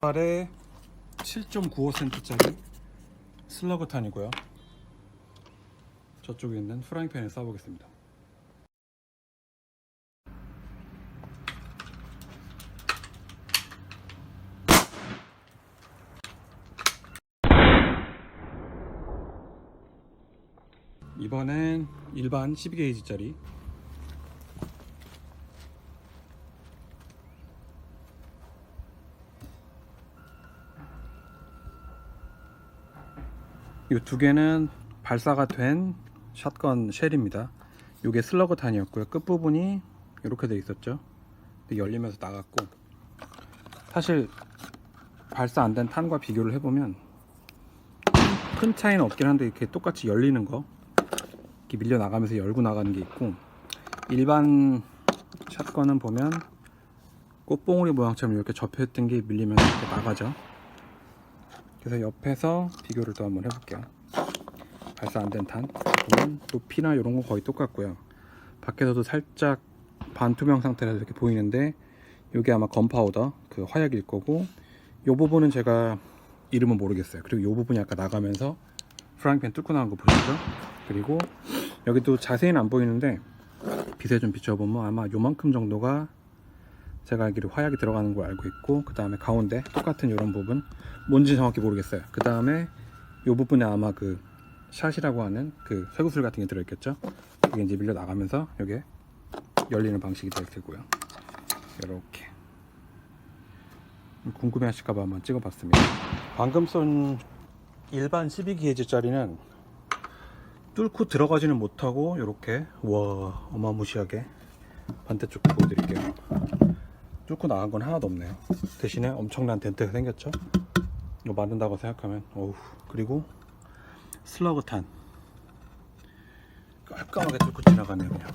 발에 7.95센트짜리 슬러그탄이고요. 저쪽에 있는 프라이팬을 쏴보겠습니다. 이번엔 일반 12게이지짜리 이 두 개는 발사가 된 샷건 쉘입니다. 이게 슬러그 탄이었고요. 끝부분이 이렇게 돼 있었죠. 열리면서 나갔고 사실 발사 안 된 탄과 비교를 해보면 큰 차이는 없긴 한데 이렇게 똑같이 열리는 거 이렇게 밀려 나가면서 열고 나가는 게 있고 일반 샷건은 보면 꽃봉오리 모양처럼 이렇게 접혀있던 게 밀리면 이렇게 나가죠. 그래서 옆에서 비교를 또 한번 해볼게요. 발사 안 된 탄. 보면 높이나 이런 거 거의 똑같고요. 밖에서도 살짝 반투명 상태라서 이렇게 보이는데 이게 아마 건파우더 그 화약일 거고 이 부분은 제가 이름은 모르겠어요. 그리고 이 부분이 아까 나가면서 프라이팬 뚫고 나간 거 보셨죠? 그리고 여기도 자세히는 안 보이는데 빛에 좀 비춰보면 아마 요만큼 정도가 제가 알기로 화약이 들어가는 걸 알고 있고 그 다음에 가운데 똑같은 이런 부분 뭔지 정확히 모르겠어요. 그 다음에 이 부분에 아마 그 샷이라고 하는 그 쇠구슬 같은 게 들어있겠죠. 그게 이제 밀려 나가면서 여기에 열리는 방식이 될 테고요. 이렇게 궁금해 하실까봐 한번 찍어봤습니다. 방금 쏜 일반 12게이지짜리는 뚫고 들어가지는 못하고 이렇게 와 어마무시하게 반대쪽 보여드릴게요. 뚫고 나간 건 하나도 없네요. 대신에 엄청난 덴트가 생겼죠. 이거 맞는다고 생각하면 어우 그리고 슬러그탄 깔끔하게 뚫고 지나가네요 그냥